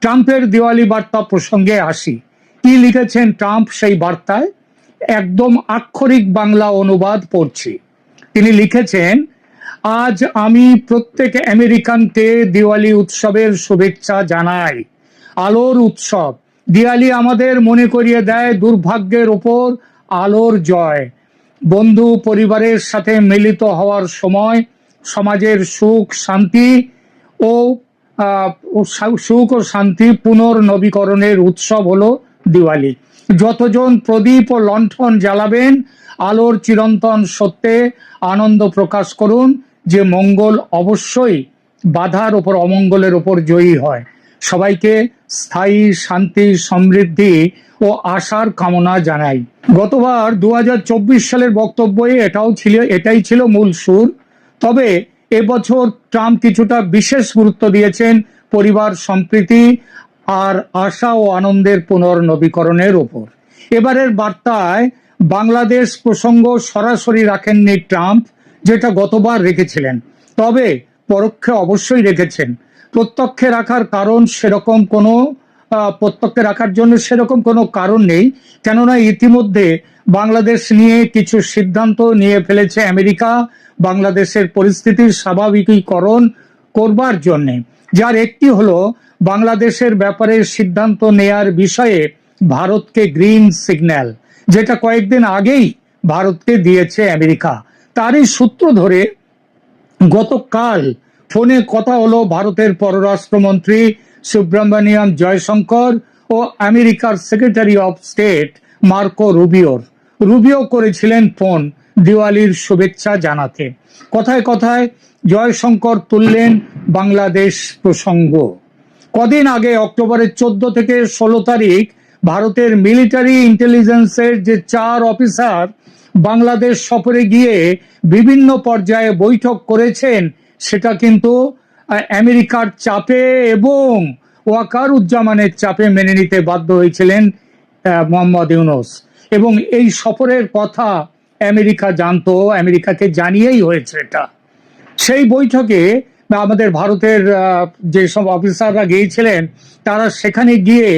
ট্রাম্পের দিওয়ালি বার্তা প্রসঙ্গে আসি। কি লিখেছেন ট্রাম্প সেই বার্তায়? একদম আক্ষরিক বাংলা অনুবাদ পড়ছি। তিনি লিখেছেন, আজ আমি প্রত্যেক আমেরিকানকে দিওয়ালি উৎসবের শুভেচ্ছা জানাই। আলোর উৎসব। দিওয়ালি আমাদের মনে করিয়ে দেয় দুর্ভাগ্যের ওপর আলোর জয়। বন্ধু পরিবারের সাথে মিলিত হওয়ার সময় সমাজের সুখ, শান্তি ও সুখ ও শান্তি পুনর্নবীকরণের উৎসব হলো দিওয়ালি। যতজন প্রদীপ ও লণ্ঠন জ্বালাবেন, আলোর চিরন্তন সত্যে আনন্দ প্রকাশ করুন যে মঙ্গল অবশ্যই বাধার ওপর, অমঙ্গলের ওপর জয়ী হয়। সবাইকে স্থায়ী শান্তি, সমৃদ্ধি ও আশার কামনা জানাই। গতবার দু হাজার চব্বিশ সালের বক্তব্যে এটাও ছিল এটাই ছিল মূল সুর। তবে এবছর ট্রাম্প কিছুটা বিশেষ গুরুত্ব দিয়েছেন পরিবার সম্প্রীতি আর আশা ও আনন্দের পুনর্নবীকরণের ওপর। এবারের বার্তায় বাংলাদেশ প্রসঙ্গ সরাসরি রাখেননি ট্রাম্প, যেটা গতবার রেখেছিলেন। তবে পরোক্ষে অবশ্যই রেখেছেন। প্রত্যক্ষে রাখার কারণ সেরকম কোনো প্রত্যক্ষে রাখার জন্য সেরকম কোনো কারণ নেই। কেননা ইতিমধ্যে বাংলাদেশ নিয়ে কিছু সিদ্ধান্ত নিয়ে ফেলেছে আমেরিকা বাংলাদেশের পরিস্থিতির স্বাভাবিকীকরণ করবার জন্যে। যার একটি হলো, বাংলাদেশের ব্যাপারে সিদ্ধান্ত নেয়ার বিষয়ে ভারতকে গ্রিন সিগন্যাল, যেটা কয়েকদিন আগেই ভারতকে দিয়েছে আমেরিকা। তারই সূত্র ধরে গতকাল ফোনে কথা হলো ভারতের পররাষ্ট্রমন্ত্রী সুব্রমণিয়াম জয়শঙ্কর ও আমেরিকার সেক্রেটারি অফ স্টেট মার্কো রুবিওর। রুবিও করেছিলেন ফোন। দিওয়ালির শুভেচ্ছা জানাতে। কথায় কথায় জয়শঙ্কর তুললেন বাংলাদেশ প্রসঙ্গ। কদিন আগে অক্টোবরের চোদ্দ থেকে ষোলো তারিখ ভারতের মিলিটারি ইন্টেলিজেন্সের যে চার অফিসার বাংলাদেশ সফরে গিয়ে বিভিন্ন পর্যায়ে বৈঠক করেছেন, সেটা কিন্তু আমেরিকার চাপে এবং ওয়াকার উজ্জামানের চাপে মেনে নিতে বাধ্য হয়েছিলেন মোহাম্মদ ইউনুস। এবং এই সফরের কথা আমেরিকা জানতো, আমেরিকাকে জানিয়েই হয়েছে এটা। সেই বৈঠকে আমাদের ভারতের যেসব অফিসাররা গিয়েছিলেন, তারা সেখানে গিয়ে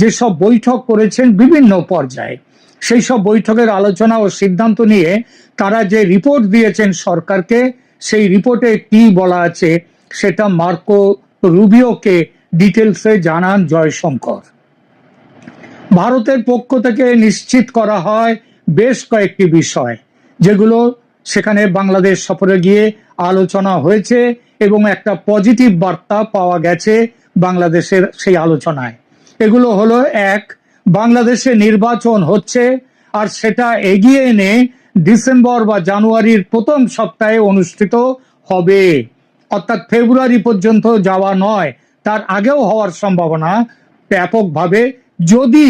যেসব বৈঠক করেছেন বিভিন্ন পর্যায়ে, সেই সব বৈঠকের আলোচনা ও সিদ্ধান্ত নিয়ে তারা যে রিপোর্ট দিয়েছেন সরকারকে, সেই রিপোর্টে কি বলা আছে সেটা মার্কো রুবিওকে ডিটেলসে জানান জয়শঙ্কর। ভারতের পক্ষ থেকে নিশ্চিত করা হয় বেশ কয়েকটি বিষয়, যেগুলো সেখানে বাংলাদেশ সফরে গিয়ে আলোচনা হয়েছে এবং একটা পজিটিভ বার্তা পাওয়া গেছে বাংলাদেশের সেই আলোচনায়। এগুলো হলো, এক, বাংলাদেশে নির্বাচন হচ্ছে আর সেটা এগিয়ে এনে ডিসেম্বর বা জানুয়ারির প্রথম সপ্তাহে অনুষ্ঠিত হবে। অর্থাৎ ফেব্রুয়ারি পর্যন্ত যাওয়া নয়, তার আগেও হওয়ার সম্ভাবনা ব্যাপকভাবে। যদি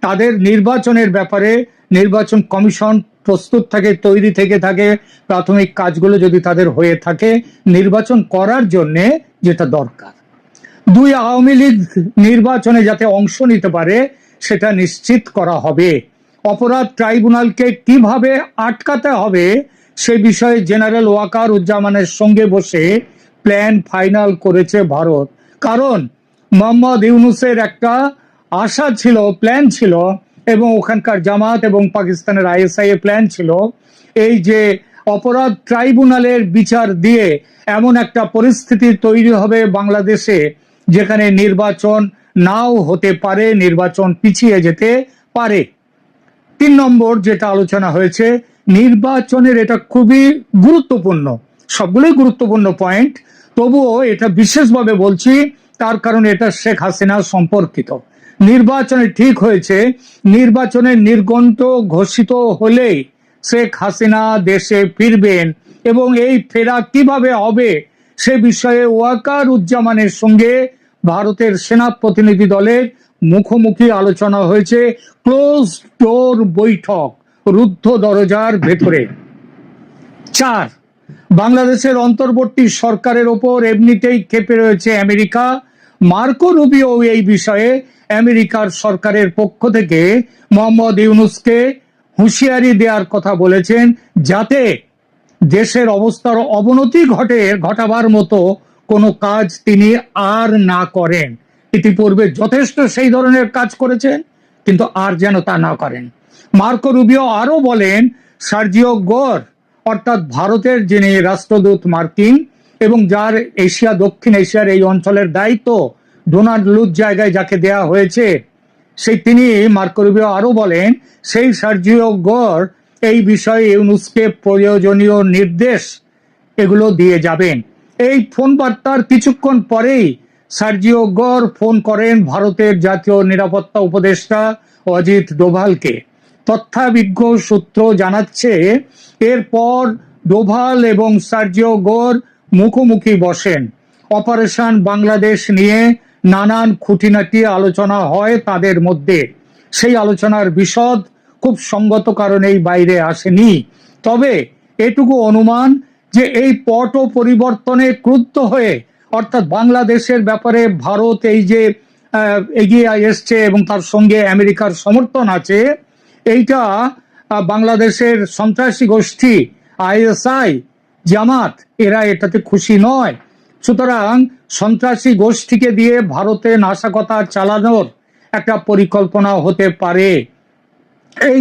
তাদের নির্বাচনের ব্যাপারে নির্বাচন কমিশন প্রস্তুত থাকে, তৈরি থেকে থাকে, প্রাথমিক কাজগুলো যদি তাদের হয়ে থাকে, নির্বাচন করার জন্যে যেটা দরকার। দুই আওয়ামী লীগ নির্বাচনে যাতে অংশ নিতে পারে, সেটা নিশ্চিত করা হবে। অপরাধ ট্রাইব্যুনালকে কীভাবে আটকাতে হবে, সে বিষয়ে জেনারেল ওয়াকার উজ্জামানের সঙ্গে বসে প্ল্যান ফাইনাল করেছে ভারত। কারণ মোহাম্মদ ইউনুসের একটা আশা ছিল, প্ল্যান ছিল এবং ওখানকার জামাত এবং পাকিস্তানের আইএসআই এর প্ল্যান ছিল এই যে অপরাধ ট্রাইব্যুনালের বিচার দিয়ে এমন একটা পরিস্থিতি তৈরি হবে বাংলাদেশে যেখানে নির্বাচন নাও হতে পারে, নির্বাচন পিছিয়ে যেতে পারে। তিন নম্বর যেটা আলোচনা হয়েছে, নির্বাচনের এটা খুবই গুরুত্বপূর্ণ, সবগুলোই গুরুত্বপূর্ণ পয়েন্ট তবুও এটা বিশেষভাবে বলছি, তার কারণ এটা শেখ হাসিনা সম্পর্কিত। নির্বাচনে ঠিক হয়েছে। নির্বাচনের নির্গন্ত ঘোষিত হলেই শেখ হাসিনা দেশে ফিরবেন এবং এই ফেরা কীভাবে হবে সে বিষয়ে ওয়াকার উজ্জামানের সঙ্গে ভারতের সেনা প্রতিনিধি দলের মুখোমুখি আলোচনা হয়েছে। ক্লোজ ডোর বৈঠক রুদ্ধ দরজার ভেতরে। চার, বাংলাদেশের অন্তর্বর্তী সরকারের ওপর এমনিতেই ক্ষেপে রয়েছে আমেরিকা। মার্কো রুবিও এই বিষয়ে আমেরিকার সরকারের পক্ষ থেকে মোহাম্মদ ইউনুসকে হুঁশিয়ারি দেওয়ার কথা বলেছেন যাতে দেশের অবস্থার অবনতি ঘটে, ঘটাবার মতো কোনো কাজ তিনি আর না করেন। ইতিপূর্বে যথেষ্ট সেই ধরনের কাজ করেছেন, কিন্তু আর যেন তা না করেন। মার্কো রুবিও আরও বলেন, সার্জিও গোর, অর্থাৎ ভারতের যিনি রাষ্ট্রদূত মার্কিন এবং যার এশিয়া, দক্ষিণ এশিয়ার এই অঞ্চলের দায়িত্ব ডোনাল্ড লুজ জায়গায় যাকে দেয়া হয়েছে, সেই তিনি মার্কো রুবিও আরও বলেন, সেই সার্জিও গোর এই বিষয়ে ইউনুসকে প্রয়োজনীয় নির্দেশ এগুলো দিয়ে যাবেন। এই ফোন বার্তার কিছুক্ষণ পরেই সার্জিও গর ফোন করেন ভারতের জাতীয় নিরাপত্তা উপদেষ্টা অজিত ডোভালকে। তথ্যাবিজ্ঞ সূত্র জানাচ্ছে, এরপর ডোভাল এবং সার্জিও গোর মুখোমুখি বসেন। অপারেশন বাংলাদেশ নিয়ে নানান খুঁটিনাটি আলোচনা হয় তাদের মধ্যে। সেই আলোচনার বিশদ খুব সঙ্গত কারণেই বাইরে আসেনি। তবে এটুকু অনুমান যে এই পট পরিবর্তনে ক্রুদ্ধ হয়ে, অর্থাৎ বাংলাদেশের ব্যাপারে ভারত এই যে এগিয়ে এসছে এবং তার সঙ্গে আমেরিকার সমর্থন আছে, এইটা বাংলাদেশের সন্ত্রাসী গোষ্ঠী, আইএসআই জামাত, এরা এটাতে খুশি নয়। সুতরাং সন্ত্রাসী গোষ্ঠীকে দিয়ে ভারতে নাশকতা চালানোর একটা পরিকল্পনা হতে পারে। এই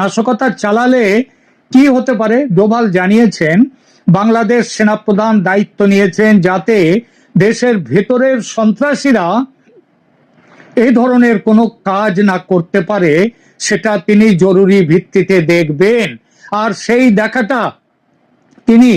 নাশকতা চালালে কি হতে পারে? ডোভাল জানিয়েছেন, বাংলাদেশ সেনাপ্রধান দায়িত্ব নিয়েছেন যাতে দেশের ভেতরের সন্ত্রাসীরা এই ধরনের কোনো কাজ না করতে পারে, সেটা তিনি জরুরি ভিত্তিতে দেখবেন। আর সেই দেখাটা তিনি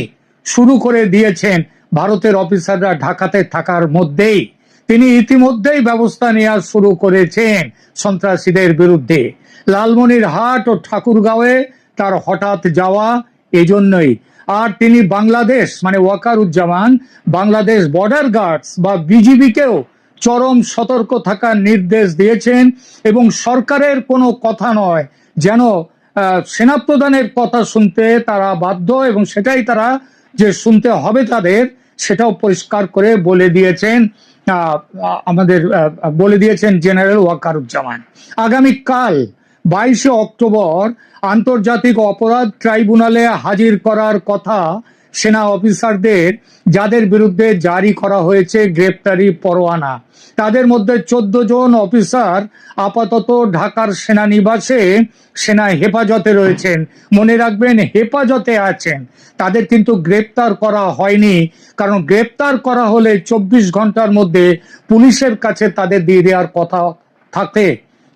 শুরু করে দিয়েছেন ভারতের অফিসাররা ঢাকাতে থাকার মধ্যেই। তিনি ইতিমধ্যেই ব্যবস্থা নেওয়া শুরু করেছেন সন্ত্রাসীদের বিরুদ্ধে। লালমনিরহাট ও ঠাকুরগাঁওয়ে তার হঠাৎ যাওয়া এজন্যই। আর তিনি বাংলাদেশ মানে ওয়াকারুজ্জামান, বাংলাদেশ বর্ডার গার্ডস বা বিজিবিকেও চরম সতর্ক থাকার নির্দেশ দিয়েছেন এবং সরকারের কোনো কথা নয় যেন সেনাপ্রধানের কথা শুনতে তারা বাধ্য এবং সেটাই তারা যে শুনতে হবে তাদের, সেটাও পরিষ্কার করে বলে দিয়েছেন আমাদের বলে দিয়েছেন জেনারেল ওয়াকারুজ্জামান। আগামীকাল বাইশে অক্টোবর, আন্তর্জাতিক অপরাধ ট্রাইব্যুনালে হাজির করার কথা সেনা অফিসারদের, যাদের বিরুদ্ধে জারি করা হয়েছে গ্রেপ্তারি পরোয়ানা। তাদের মধ্যে চোদ্দ জন অফিসার আপাতত ঢাকার সেনানিবাসে সেনা হেফাজতে রয়েছেন। মনে রাখবেন, হেফাজতে আছেন। তাদের কিন্তু গ্রেপ্তার করা হয়নি। কারণ গ্রেপ্তার করা হলে চব্বিশ ঘণ্টার মধ্যে পুলিশের কাছে তাদের দিয়ে দেওয়ার কথা থাকে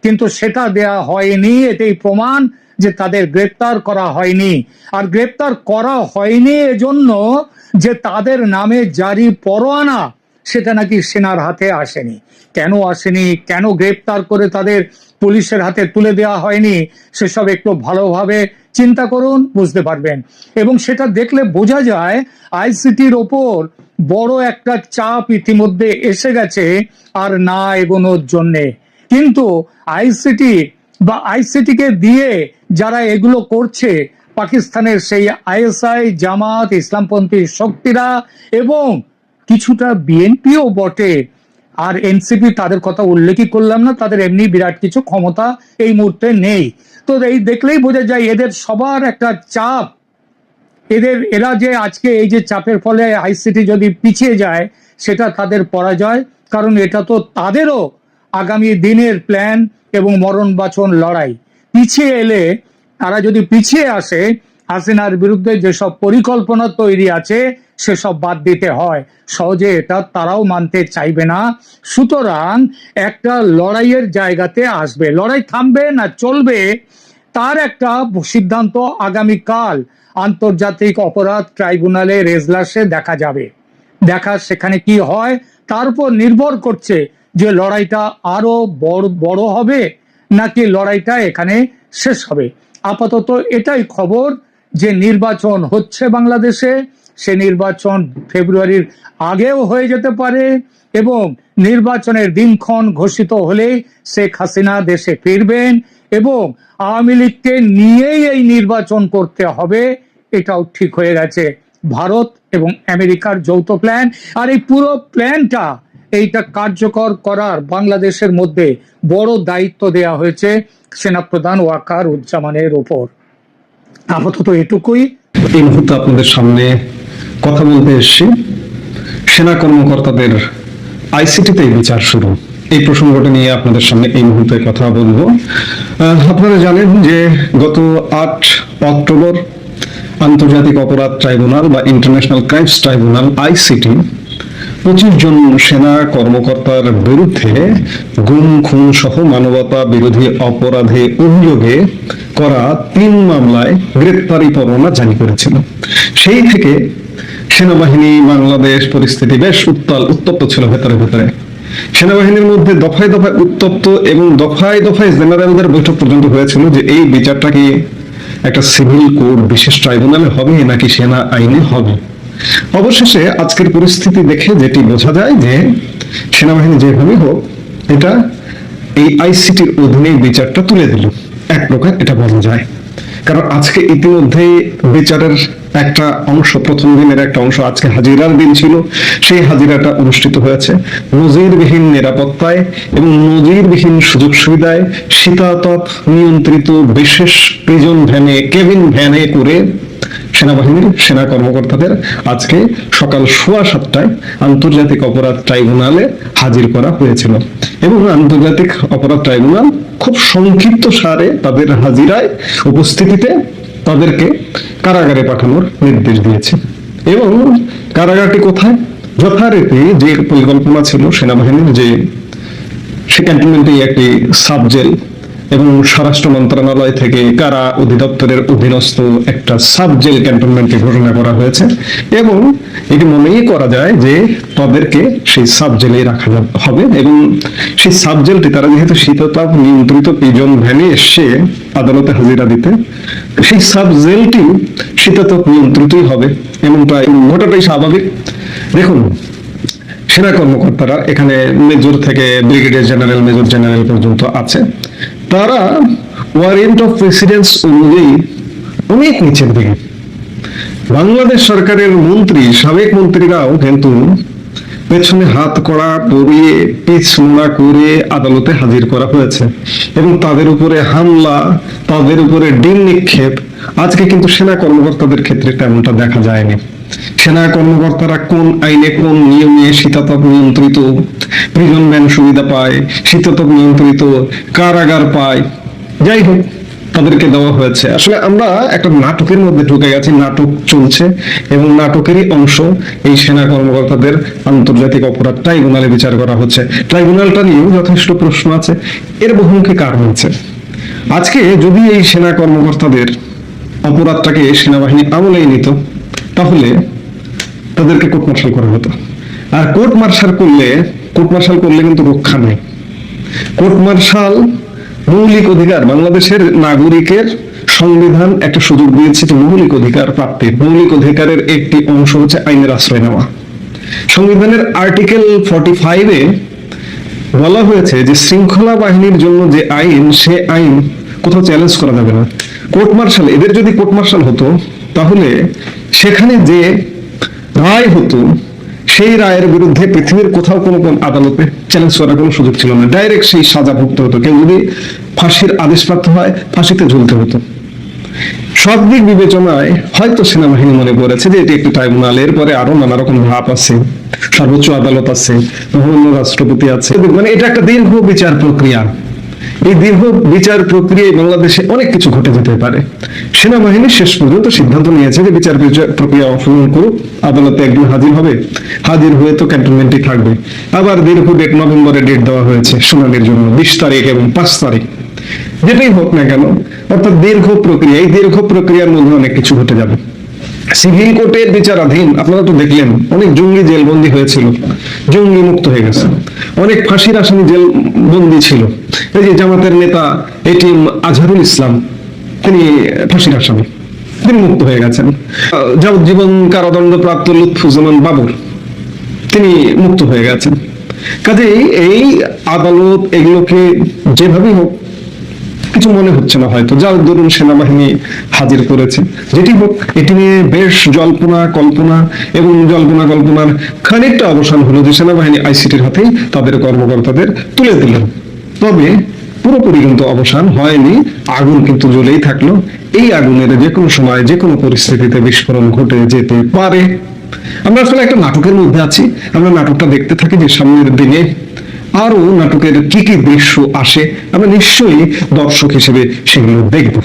কিন্তু সেটা দেয়া হয়নি, এটাই প্রমাণ। যে তাদের গ্রেপ্তার করা হয়নি। আর গ্রেপ্তার করা হয়নি এজন্য যে তাদের নামে জারি পরোয়ানা, সেটা নাকি সেনার হাতে আসেনি। কেন আসেনি? কেন গ্রেপ্তার করে তাদের পুলিশের হাতে তুলে দেওয়া হয়নি? সেসব একটু ভালোভাবে চিন্তা করুন, বুঝতে পারবেন। এবং সেটা দেখলে বোঝা যায়, আইসিটির ওপর বড় একটা চাপ ইতিমধ্যে এসে গেছে, আর না এগোনোর জন্যে। কিন্তু আইসিটি বা আইসিটি কে দিয়ে যারা এগুলো করছে, পাকিস্তানের সেই আইএসআই, জামাত, ইসলামপন্থী শক্তিরা এবং কিছুটা বিএনপিও বটে, আর এনসিপি তাদের কথা উল্লেখই করলাম না, তাদের এমনি বিরাট কিছু ক্ষমতা এই মুহূর্তে নেই। তো এই দেখলেই বোঝা যায় এদের সবার একটা চাপ। এদের, এরা যে আজকে এই যে চাপের ফলে আইসিটি যদি পিছিয়ে যায়, সেটা তাদের পরাজয়, কারণ এটা তো তাদেরও আগামী দিনের প্ল্যান এবং মরণ বাচন লড়াই। পিছিয়ে এলে তারা যদি পিছিয়ে আসে, হাসিনার বিরুদ্ধে যেসব পরিকল্পনা তৈরি আছে, সেসব বাদ দিতে হয়। সহজে এটা তারাও মানতে চাইবে না। সুতরাং একটা লড়াইয়ের জায়গাতে আসবে। লড়াই থামবে না চলবে, তার একটা সিদ্ধান্ত আগামীকাল আন্তর্জাতিক অপরাধ ট্রাইব্যুনালের এজলাসে দেখা যাবে। দেখা সেখানে কি হয়, তার উপর নির্ভর করছে যে লড়াইটা আরও বড় বড় হবে নাকি লড়াইটা এখানে শেষ হবে? আপাতত এটাই খবর যে নির্বাচন হচ্ছে বাংলাদেশে। সে নির্বাচন ফেব্রুয়ারির আগেও হয়ে যেতে পারে এবং নির্বাচনের দিনক্ষণ ঘোষিত হলেই শেখ হাসিনা দেশে ফিরবেন এবং আওয়ামী লীগকে নিয়েই এই নির্বাচন করতে হবে, এটাও ঠিক হয়ে গেছে। ভারত এবং আমেরিকার যৌথ প্ল্যান আর এই পুরো প্ল্যানটা এইটা কার্যকর করার বাংলাদেশের মধ্যে বড় দায়িত্ব দেয়া হয়েছে সেনাপ্রধান ওয়াকার উজ্জামানের ওপর। আপাতত এটুকুই। এই মুহূর্তে আপনাদের সামনে কথা বলতে এসেছি। সেনা কর্মকর্তাদের আইসিটিতে বিচার শুরু। এই প্রসঙ্গটা নিয়ে আপনাদের সামনে এই মুহূর্তে কথা বলব। আপনারা জানেন যে গত আট অক্টোবর আন্তর্জাতিক অপরাধ ট্রাইব্যুনাল বা ইন্টারন্যাশনাল ক্রাইমস ট্রাইব্যুনাল, আইসিটি পঁচিশ জন সেনা কর্মকর্তার বিরুদ্ধে গুম, খুন সহ মানবতা বিরোধী অপরাধে অভিযোগে করা তিন মামলায় গ্রেপ্তারি পরোয়ানা জারি করেছিল। সেই থেকে সেনাবাহিনী বাংলাদেশ পরিস্থিতি বেশ উত্তাল, উত্তপ্ত ছিল ভেতরে ভেতরে। সেনাবাহিনীর মধ্যে দফায় দফায় উত্তপ্ত এবং দফায় দফায় জেনারেলদের বৈঠক পর্যন্ত হয়েছিল যে এই বিচারটা কি একটা সিভিল কোর্ট বিশেষ ট্রাইব্যুনালে হবে নাকি সেনা আইনে হবে। অবশেষে আজকের পরিস্থিতি দেখে যেটি বোঝা যায় যে সেনাবাহিনী যেভাবে হোক, এটা এই আইসিটির অধীনে বিচারটা তুলে দিল। এক প্রকার এটা বলা যায়। কারণ আজকে ইতিমধ্যেই বিচারের একটা অংশ, প্রথম দিনের একটা অংশ আজকে হাজিরার দিন ছিল। সেই হাজিরাটা অনুষ্ঠিত হয়েছে নজিরবিহীন নিরাপত্তায় এবং নজিরবিহীন সুযোগ সুবিধায় শীতাতপ নিয়ন্ত্রিত বিশেষ প্রিজন ভ্যানে, কেবিন ভ্যানে করে সেনাবাহিনীর সেনা কর্মকর্তাদের আজকে সকাল সোয়া সাতটায় আন্তর্জাতিক অপরাধ ট্রাইব্যুনালে হাজির করা হয়েছিল। এবং আন্তর্জাতিক অপরাধ ট্রাইব্যুনাল খুব সংক্ষিপ্ত সারে তাদের হাজিরায় উপস্থিতিতে তাদেরকে কারাগারে পাঠানোর নির্দেশ দিয়েছে। এবং কারাগারটি কোথায়? যথারীতি যে পরিকল্পনা ছিল সেনাবাহিনীর যে সে ক্যান্টনমেন্টে একটি সাব জেল এবং স্বরাষ্ট্র মন্ত্রণালয় থেকে কারা অধিদপ্তরের অধীনস্থ একটা সাব জেল ক্যান্টনমেন্টে ঘোষণা করা হয়েছে এবং এটি মনেই করা যায় যে তাদেরকে সেই সাব জেলে রাখা হবে এবং সেই সাব জেলটি তারা যেহেতু শীততাপ নিয়ন্ত্রিত পিজন ভ্যানে এসে আদালতে হাজিরা দিতে, সেই সাব জেলটি শীততাপ নিয়ন্ত্রিতই হবে এমনটাই ঘটাটাই স্বাভাবিক। দেখুন, সেনা কর্মকর্তারা এখানে মেজর থেকে ব্রিগেডিয়ার জেনারেল, মেজর জেনারেল পর্যন্ত আছে। তারা ওয়ারেন্ট অফ প্রেসিডেন্স অনুযায়ী অনেক নিচের দিকে। বাংলাদেশ সরকারের মন্ত্রী, সাবেক মন্ত্রীরাও কিন্তু পেছনে হাত করা পরিয়ে, পিছ মোড়া করে আদালতে হাজির করা হয়েছে এবং তাদের উপরে হামলা, তাদের উপরে ডিম নিক্ষেপ, আজকে কিন্তু সেনা কর্মকর্তাদের ক্ষেত্রে তেমনটা দেখা যায়নি। সেনা কর্মকর্তারা কোন আইনে কোন নিয়মে শীতাতপ নিয়ন্ত্রিত? প্রিজন ম্যান সুবিধা পায়, শীতাতপ নিয়ন্ত্রিত, কারাগার পায়। যাই হোক, তাদেরকে দেওয়া হয়েছে। আসলে আমরা একটা নাটকের মধ্যে ঢুকে গেছি, নাটক চলছে, এবং নাটকেরই অংশ এই সেনা কর্মকর্তাদের আন্তর্জাতিক অপরাধ ট্রাইব্যুনালে বিচার করা হচ্ছে। ট্রাইব্যুনালটা নিয়েও যথেষ্ট প্রশ্ন আছে। এর বহুমুখী কারণ আছে আজকে যদি এই সেনা কর্মকর্তাদের অপরাধটাকে সেনাবাহিনী আমলেই নিত তাহলে তাদেরকে কোর্ট মার্শাল করা হতো। আর কোর্ট মার্শাল করলে কোর্ট মার্শাল করলে কিন্তু রক্ষা নেই। কোর্ট মার্শাল মৌলিক অধিকার, বাংলাদেশের নাগরিকের সংবিধান একটা সুযোগ দিয়েছে যে মৌলিক অধিকার প্রাপ্তির মৌলিক অধিকারের একটি অংশ হচ্ছে আইনের আশ্রয় নেওয়া। সংবিধানের আর্টিকেল ফর্টি ফাইভে বলা হয়েছে যে শৃঙ্খলা বাহিনীর জন্য যে আইন, সে আইন কোথাও চ্যালেঞ্জ করা যাবে না। কোর্ট মার্শাল এদের যদি কোর্ট মার্শাল হতো তাহলে সেখানে যে রায় হতো, সেই রায়ের বিরুদ্ধে পৃথিবীর কোথাও কোনো কোন আদালতে চ্যালেঞ্জ করার কোনো সুযোগ ছিল না। ডাইরেক্ট সেই সাজা ভুগতে হতো। কেউ যদি ফাঁসির আদেশপ্রাপ্ত হয়, ফাঁসিতে ঝুলতে হতো। সব দিক বিবেচনায় হয়তো সেনাবাহিনী মনে করেছে যে এটি একটি ট্রাইব্যুনাল এরপরে আরও নানা রকম ভাব আছে। সর্বোচ্চ আদালত আছে রাষ্ট্রপতি আছে। মানে এটা একটা দীর্ঘ বিচার প্রক্রিয়া। এই দীর্ঘ বিচার প্রক্রিয়ায় বাংলাদেশে অনেক কিছু ঘটে যেতে পারে। সেনাবাহিনী শেষ পর্যন্ত সিদ্ধান্ত নিয়েছে যে বিচার প্রক্রিয়া অংশগ্রহণ করুক, আদালতে একদিন হাজির হবে। হাজির হয়ে তো ক্যান্টনমেন্টে থাকবে। আবার দীর্ঘ ডেট নভেম্বরে ডেট দেওয়া হয়েছে শুনানির জন্য, বিশ তারিখ এবং পাঁচ তারিখ। যেটাই হোক না কেন, অর্থাৎ দীর্ঘ প্রক্রিয়া, এই দীর্ঘ প্রক্রিয়ার মধ্যে অনেক কিছু ঘটে যাবে। সিভিল কোর্টের বিচারাধীন, আপনারা তো দেখলেন, অনেক জঙ্গি জেলবন্দি হয়েছিল। জঙ্গি মুক্ত হয়ে গেছে। অনেক ফাঁসির আসামি জেল বন্দি ছিল। এই যে জামাতের নেতা এটিএম আজহারুল ইসলাম, তিনি ফাঁসির আসামি, তিনি মুক্ত হয়ে গেছেন। যাবজ্জীবন কারাদণ্ড প্রাপ্ত লুৎফুজ্জামান বাবর, তিনি মুক্ত হয়ে গেছেন। কাজেই এই আদালত এগুলোকে যেভাবেই হোক, কিছু মনে হচ্ছে না হয়তো। যার দরুন সেনাবাহিনী হাজির করেছে। যেটি হোক, এটি নিয়ে বেশ জল্পনা, কল্পনা এবং জল্পনা, কল্পনার খানিকটা অবসান হলো যে সেনাবাহিনী আইসিটির হাতেই তাদের কর্মকর্তাদের তুলে দিলেন তবে পুরোপুরি কিন্তু অবসান হয়নি। আগুন কিন্তু জ্বলেই থাকল। এই আগুনের যে কোনো সময়, যে কোনো পরিস্থিতিতে বিস্ফোরণ ঘটে যেতে পারে। আমরা আসলে একটা নাটকের মধ্যে আছি। আমরা নাটকটা দেখতে থাকি যে সামনের দিনে। আরও নাটকের কি কি দৃশ্য আসে, আমরা নিশ্চয়ই দর্শক হিসেবে সেগুলো দেখব।